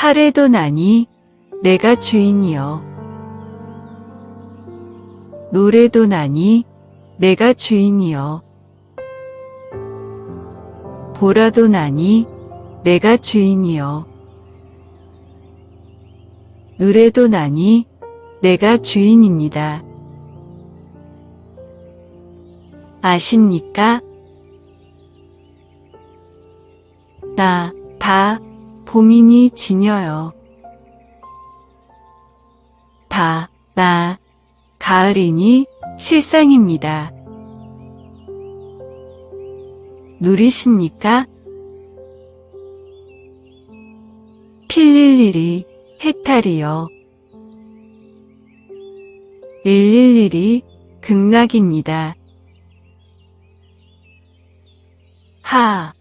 팔에도 나니 내가 주인이여. 노래도 나니 내가 주인이여. 보라도 나니 내가 주인이여. 누래도 나니 내가 주인입니다. 아십니까? 나, 다, 봄이니 지녀요. 다, 나, 가을이니 실상입니다. 누리십니까? 필릴일이 해탈이요. 111이 극락입니다. 하,